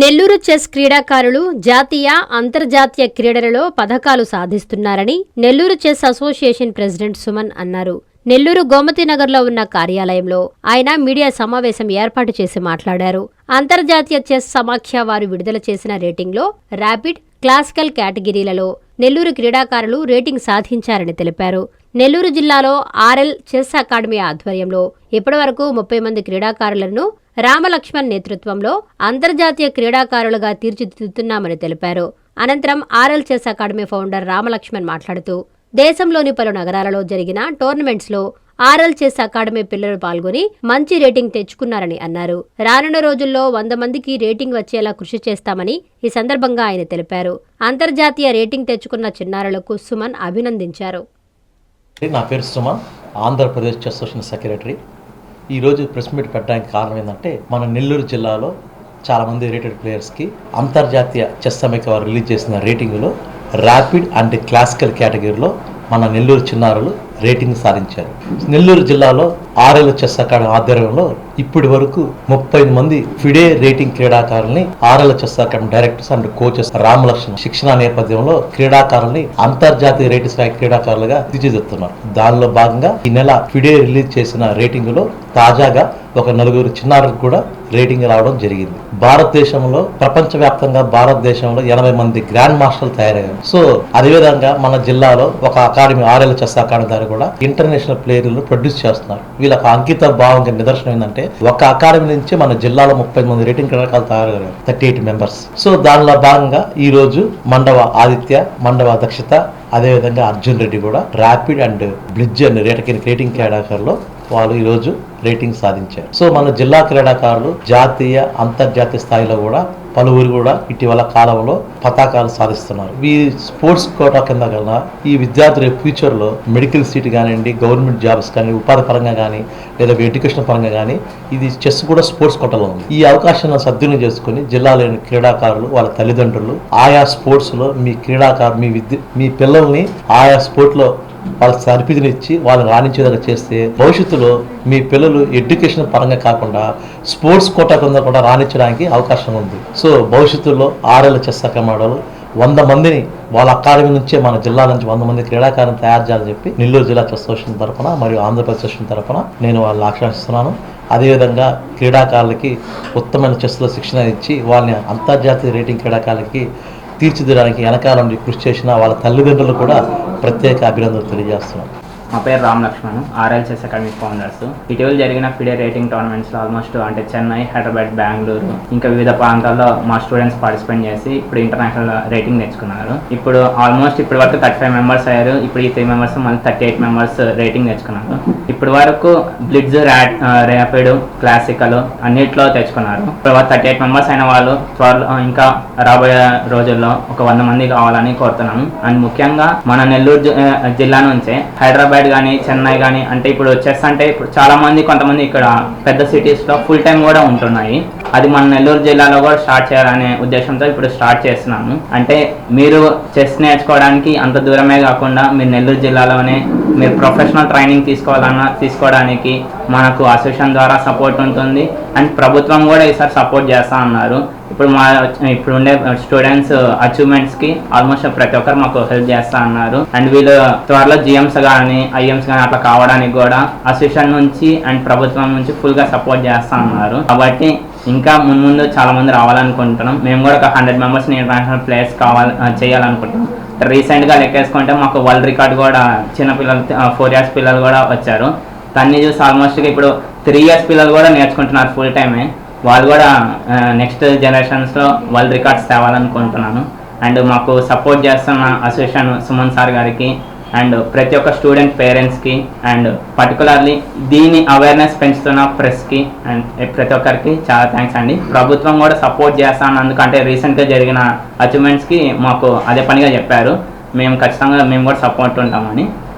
Nellore chess క్రీడాకారులు జాతీయ అంతర్జాతీయ క్రీడలలో పథకాలు సాధిస్తున్నారని Nellore chess association president Suman అన్నారు. నెల్లూరు గోమతి నగర్లో ఉన్న కార్యాలయంలో ఆయన మీడియా సమావేశం ఏర్పాటు చేసి మాట్లాడారు. అంతర్జాతీయ చెస్ సమాఖ్య వారు విడుదల చేసిన రేటింగ్లో ర్యాపిడ్ క్లాసికల్ కేటగిరీలలో నెల్లూరు క్రీడాకారులు రేటింగ్ సాధించారని తెలిపారు. నెల్లూరు జిల్లాలో ఆర్ఎల్ చెస్ అకాడమీ ఆధ్వర్యంలో ఇప్పటివరకు ముప్పై మంది క్రీడాకారులను రామలక్ష్మణ్ నేతృత్వంలో అంతర్జాతీయ క్రీడాకారులుగా తీర్చిదిద్దుతున్నామని తెలిపారు. అనంతరం RL chess academy founder Ramalakshman మాట్లాడుతూ దేశంలోని పలు నగరాలలో జరిగిన టోర్నమెంట్స్లో ఆర్ఎల్ చెస్ అకాడమీ పిల్లలు పాల్గొని మంచి రేటింగ్ తెచ్చుకున్నారని అన్నారు. రానున్న రోజుల్లో వంద మందికి రేటింగ్ వచ్చేలా కృషి చేస్తామని ఈ సందర్భంగా ఆయన తెలిపారు. అంతర్జాతీయ రేటింగ్ తెచ్చుకున్న చిన్నారులకు సుమన్ అభినందించారు. నా పేరు Suman Andhra Pradesh chess association secretary. ఈరోజు ప్రెస్ మీట్ పెట్టడానికి కారణం ఏంటంటే మన నెల్లూరు జిల్లాలో చాలామంది రేటెడ్ ప్లేయర్స్కి అంతర్జాతీయ చెస్ సమైక్య వారు రిలీజ్ చేసిన రేటింగ్లో ర్యాపిడ్ అండ్ క్లాసికల్ కేటగిరీలో మన నెల్లూరు చిన్నారులు రేటింగ్ సాధించారు. నెల్లూరు జిల్లాలో ఆర్ఎల్ చెస్ అకాడమీ ఆధ్వర్యంలో ఇప్పటి వరకు ముప్పై మంది FIDE rating క్రీడాకారుల్ని RL chess academy directors and coaches Ramalakshman శిక్షణ నేపథ్యంలో క్రీడాకారుల్ని అంతర్జాతీయ రేటింగ్ స్థాయి క్రీడాకారులుగా తీర్చిదిద్దుతున్నారు. దానిలో భాగంగా ఈ నెల ఫిడే రిలీజ్ చేసిన రేటింగ్లో తాజాగా ఒక నలుగురు చిన్నారులకు కూడా రేటింగ్ రావడం జరిగింది. భారతదేశంలో ప్రపంచవ్యాప్తంగా భారతదేశంలో ఎనభై మంది గ్రాండ్ మాస్టర్లు తయారయ్యారు. సో అదేవిధంగా మన జిల్లాలో ఒక అకాడమీ ఆర్ఎల్ చెస్ అకాడమీ ద్వారా కూడా ఇంటర్నేషనల్ ప్లేయర్లను ప్రొడ్యూస్ చేస్తున్నారు. వీళ్ళకి అంకిత భావంగా నిదర్శనం ఏంటంటే ఒక అకాడమీ నుంచి మన జిల్లాలో ముప్పై మంది రేటింగ్ క్రీడాకారులు తయారయ్యారు థర్టీ ఎయిట్ మెంబర్స్. సో దానిలో భాగంగా ఈ రోజు మండవ ఆదిత్య మండవ దక్షిత అదేవిధంగా అర్జున్ రెడ్డి కూడా ర్యాపిడ్ అండ్ బ్లిడ్జ్ అండ్ రేటకిన్ రేటింగ్ క్రీడాకారులు వాళ్ళు ఈరోజు రేటింగ్ సాధించారు. సో మన జిల్లా క్రీడాకారులు జాతీయ అంతర్జాతీయ స్థాయిలో కూడా పలువురు కూడా ఇటీవల కాలంలో పతాకాలు సాధిస్తున్నారు. ఈ స్పోర్ట్స్ కోటా కింద కన్నా ఈ విద్యార్థుల ఫ్యూచర్లో మెడికల్ సీట్ కానివ్వండి గవర్నమెంట్ జాబ్స్ కానీ ఉపాధి పరంగా కానీ లేదా ఎడ్యుకేషన్ పరంగా కానీ ఇది చెస్ కూడా స్పోర్ట్స్ కోటలో ఉంది. ఈ అవకాశాన్ని సద్వినియోగం చేసుకుని జిల్లాలోని క్రీడాకారులు వాళ్ళ తల్లిదండ్రులు ఆయా స్పోర్ట్స్లో మీ క్రీడాకారు మీ విద్య మీ పిల్లల్ని ఆయా స్పోర్ట్లో వాళ్ళకి సరిపిదిని ఇచ్చి వాళ్ళని రాణించేదాకా చేస్తే భవిష్యత్తులో మీ పిల్లలు ఎడ్యుకేషన్ పరంగా కాకుండా స్పోర్ట్స్ కోటా కింద కూడా రాణించడానికి అవకాశం ఉంది. సో భవిష్యత్తులో ఆర్ఎల్ చెస్ అకాడమీలో వంద మందిని వాళ్ళ అకాడమీ నుంచే మన జిల్లా నుంచి వంద మంది క్రీడాకారులను తయారు చేయాలని చెప్పి నెల్లూరు జిల్లా చెస్ అసోసియేషన్ తరఫున మరియు ఆంధ్రప్రదేశ్ అసోసియేషన్ తరఫున నేను వాళ్ళని ఆకాంక్షిస్తున్నాను. అదేవిధంగా క్రీడాకారులకి ఉత్తమైన చెస్లో శిక్షణ ఇచ్చి వాళ్ళని అంతర్జాతీయ రేటింగ్ క్రీడాకారులకి తీర్చిదిద్దడానికి వెనకాల నుండి కృషి చేసిన వాళ్ళ తల్లిదండ్రులు కూడా ప్రత్యేక అభినందనలు తెలియజేస్తున్నాం. మా పేరు Ram Lakshman RL academy founders. ఇటీవల జరిగిన ఫిడే రేటింగ్ టోర్నమెంట్స్లో ఆల్మోస్ట్ అంటే చెన్నై హైదరాబాద్ బెంగళూరు ఇంకా వివిధ ప్రాంతాల్లో మా స్టూడెంట్స్ పార్టిసిపేట్ చేసి ఇప్పుడు ఇంటర్నేషనల్ రేటింగ్ తెచ్చుకున్నారు ఇప్పుడు ఆల్మోస్ట్ ఇప్పటి వరకు థర్టీ ఫైవ్ మెంబర్స్ అయ్యారు ఇప్పుడు ఈ త్రీ మెంబర్స్ మళ్ళీ థర్టీ ఎయిట్ మెంబర్స్ రేటింగ్ తెచ్చుకున్నారు ఇప్పటి వరకు బ్లిడ్జ్ ర్యాట్ ర్యాపిడ్ క్లాసికల్ అన్నిట్లో తెచ్చుకున్నారు. ఇప్పుడు థర్టీ ఎయిట్ మెంబర్స్ అయిన వాళ్ళు త్వరలో ఇంకా రాబోయే రోజుల్లో ఒక వంద మంది కావాలని కోరుతున్నాము అండ్ ముఖ్యంగా మన నెల్లూరు జిల్లా నుంచే హైదరాబాద్ కానీ చెన్నై కానీ అంటే ఇప్పుడు చెస్ అంటే ఇప్పుడు చాలామంది కొంతమంది ఇక్కడ పెద్ద సిటీస్లో ఫుల్ టైం కూడా ఉంటున్నాయి. అది మన నెల్లూరు జిల్లాలో కూడా స్టార్ట్ చేయాలనే ఉద్దేశంతో ఇప్పుడు స్టార్ట్ చేస్తున్నాము. అంటే మీరు చెస్ నేర్చుకోవడానికి అంత దూరమే కాకుండా మీరు నెల్లూరు జిల్లాలోనే మీరు ప్రొఫెషనల్ ట్రైనింగ్ తీసుకోవాలన్నా తీసుకోవడానికి మనకు అసోసియేషన్ ద్వారా సపోర్ట్ ఉంటుంది. అండ్ ప్రభుత్వం కూడా ఈసారి సపోర్ట్ చేస్తా అన్నారు. ఇప్పుడు మా ఇప్పుడు ఉండే స్టూడెంట్స్ అచీవ్మెంట్స్కి ఆల్మోస్ట్ ప్రతి ఒక్కరు మాకు హెల్ప్ చేస్తా అన్నారు. అండ్ వీళ్ళు త్వరలో జిఎంస్ కానీ ఐఎంస్ కానీ అట్లా కావడానికి కూడా అసోసియేషన్ నుంచి అండ్ ప్రభుత్వం నుంచి ఫుల్గా సపోర్ట్ చేస్తా అన్నారు. కాబట్టి ఇంకా ముందు ముందు చాలా మంది రావాలనుకుంటున్నాం. మేము కూడా ఒక హండ్రెడ్ మెంబర్స్ ఇంటర్నేషనల్ ప్లేయర్స్ కావాలి చేయాలనుకుంటున్నాం. రీసెంట్గా లెక్కేసుకుంటే మాకు వరల్డ్ రికార్డ్ కూడా చిన్న పిల్లలు ఫోర్ ఇయర్స్ పిల్లలు కూడా వచ్చారు. దాన్ని చూసి ఆల్మోస్ట్ ఇప్పుడు త్రీ ఇయర్స్ పిల్లలు కూడా నేర్చుకుంటున్నారు ఫుల్ టైమే వాళ్ళు కూడా నెక్స్ట్ జనరేషన్స్లో వరల్డ్ రికార్డ్స్ తేవాలనుకుంటున్నాను. అండ్ మాకు సపోర్ట్ చేస్తున్న అసోసియేషన్ సుమన్ సార్ గారికి అండ్ ప్రతి ఒక్క స్టూడెంట్ పేరెంట్స్కి అండ్ పర్టికులర్లీ దీని అవేర్నెస్ పెంచుతున్న ప్రెస్కి అండ్ ప్రతి ఒక్కరికి చాలా థ్యాంక్స్ అండి. ప్రభుత్వం కూడా సపోర్ట్ చేస్తాను అందుకంటే రీసెంట్గా జరిగిన అచీవ్మెంట్స్కి మాకు అదే పనిగా చెప్పారు. మేము ఖచ్చితంగా మేము కూడా సపోర్ట్ ఉంటామని